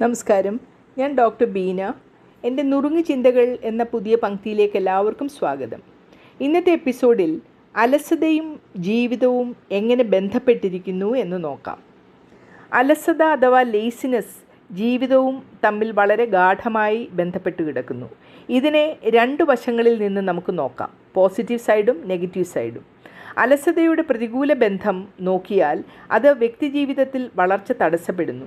നമസ്കാരം. ഞാൻ ഡോക്ടർ ബീന. എന്റെ നുറുങ്ങു ചിന്തകൾ എന്ന പുതിയ പങ്ക്തിയിലേക്ക് എല്ലാവർക്കും സ്വാഗതം. ഇന്നത്തെ എപ്പിസോഡിൽ അലസതയും ജീവിതവും എങ്ങനെ ബന്ധപ്പെട്ടിരിക്കുന്നു എന്ന് നോക്കാം. അലസത അഥവാ ലേസിനെസ് ജീവിതവും തമ്മിൽ വളരെ ഗാഠമായി ബന്ധപ്പെട്ട് കിടക്കുന്നു. ഇതിനെ രണ്ട് വശങ്ങളിൽ നിന്ന് നമുക്ക് നോക്കാം. പോസിറ്റീവ് സൈഡും നെഗറ്റീവ് സൈഡും. അലസതയുടെ പ്രതികൂല ബന്ധം നോക്കിയാൽ അത് വ്യക്തിജീവിതത്തിൽ വളർച്ച തടസ്സപ്പെടുന്നു.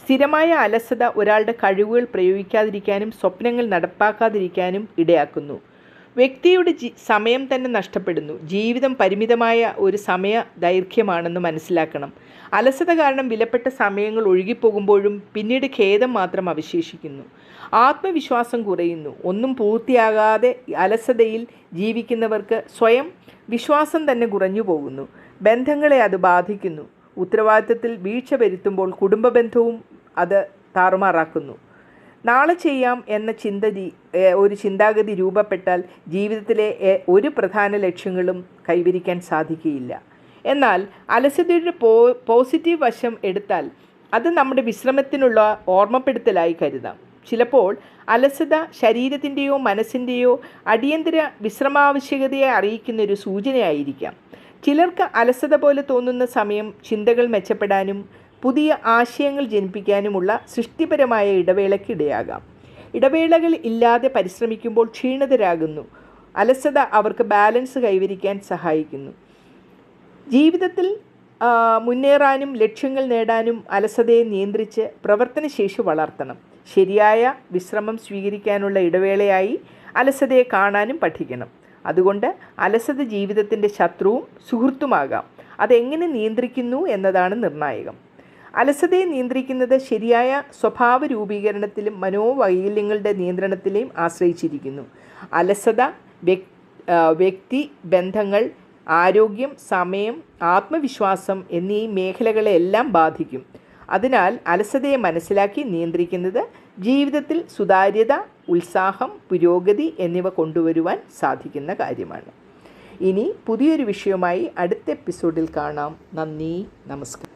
സ്ഥിരമായ അലസത ഒരാളുടെ കഴിവുകൾ പ്രയോഗിക്കാതിരിക്കാനും സ്വപ്നങ്ങൾ നടപ്പാക്കാതിരിക്കാനും ഇടയാക്കുന്നു. വ്യക്തിയുടെ സമയം തന്നെ നഷ്ടപ്പെടുന്നു. ജീവിതം പരിമിതമായ ഒരു സമയ ദൈർഘ്യമാണെന്ന് മനസ്സിലാക്കണം. അലസത കാരണം വിലപ്പെട്ട സമയങ്ങൾ ഒഴുകിപ്പോകുമ്പോഴും പിന്നീട് ഖേദം മാത്രം അവശേഷിക്കുന്നു. ആത്മവിശ്വാസം കുറയുന്നു. ഒന്നും പൂർത്തിയാകാതെ അലസതയിൽ ജീവിക്കുന്നവർക്ക് സ്വയം വിശ്വാസം തന്നെ കുറഞ്ഞു പോകുന്നു ബന്ധങ്ങളെ അത് ബാധിക്കുന്നു. ഉത്തരവാദിത്തത്തിൽ വീഴ്ച വരുത്തുമ്പോൾ കുടുംബ ബന്ധവും അത് താറുമാറാക്കുന്നു. നാളെ ചെയ്യാം എന്ന ചിന്തതി ഏഹ്, ഒരു ചിന്താഗതി രൂപപ്പെട്ടാൽ ജീവിതത്തിലെ ഒരു പ്രധാന ലക്ഷ്യങ്ങളും കൈവരിക്കാൻ സാധിക്കുകയില്ല. എന്നാൽ അലസതയുടെ പോ പോസിറ്റീവ് വശം എടുത്താൽ അത് നമ്മുടെ വിശ്രമത്തിനുള്ള ഓർമ്മപ്പെടുത്തലായി കരുതാം. ചിലപ്പോൾ അലസത ശരീരത്തിന്റെയോ മനസ്സിന്റെയോ അടിയന്തര വിശ്രമാവശ്യകതയെ അറിയിക്കുന്ന ഒരു സൂചനയായിരിക്കാം. ചിലർക്ക് അലസത പോലെ തോന്നുന്ന സമയം ചിന്തകൾ മെച്ചപ്പെടാനും പുതിയ ആശയങ്ങൾ ജനിപ്പിക്കാനുമുള്ള സൃഷ്ടിപരമായ ഇടവേളയ്ക്ക് ഇടയാകാം ഇടവേളകൾ ഇല്ലാതെ പരിശ്രമിക്കുമ്പോൾ ക്ഷീണിതരാകുന്നു. അലസത അവർക്ക് ബാലൻസ് കൈവരിക്കാൻ സഹായിക്കുന്നു. ജീവിതത്തിൽ മുന്നേറാനും ലക്ഷ്യങ്ങൾ നേടാനും അലസതയെ നിയന്ത്രിച്ച് പ്രവർത്തനശേഷി വളർത്തണം. ശരിയായ വിശ്രമം സ്വീകരിക്കാനുള്ള ഇടവേളയായി അലസതയെ കാണാനും പഠിക്കണം. അതുകൊണ്ട് അലസത ജീവിതത്തിന്റെ ശത്രുവും സുഹൃത്തുമാകാം. അതെങ്ങനെ നിയന്ത്രിക്കുന്നു എന്നതാണ് നിർണായകം. അലസതയെ നിയന്ത്രിക്കുന്നത് ശരിയായ സ്വഭാവ രൂപീകരണത്തിലും മനോവൈകല്യങ്ങളുടെ നിയന്ത്രണത്തിലെയും ആശ്രയിച്ചിരിക്കുന്നു. അലസത വ്യക് വ്യക്തി ബന്ധങ്ങൾ ആരോഗ്യം സമയം ആത്മവിശ്വാസം എന്നീ മേഖലകളെല്ലാം ബാധിക്കും. അതിനാൽ അലസതയെ മനസ്സിലാക്കി നിയന്ത്രിക്കുന്നത് ജീവിതത്തിൽ സുതാര്യത ഉത്സാഹം പുരോഗതി എന്നിവ കൊണ്ടുവരുവാൻ സാധിക്കുന്ന കാര്യമാണ്. ഇനി പുതിയൊരു വിഷയവുമായി അടുത്ത എപ്പിസോഡിൽ കാണാം. നന്ദി നമസ്കാരം.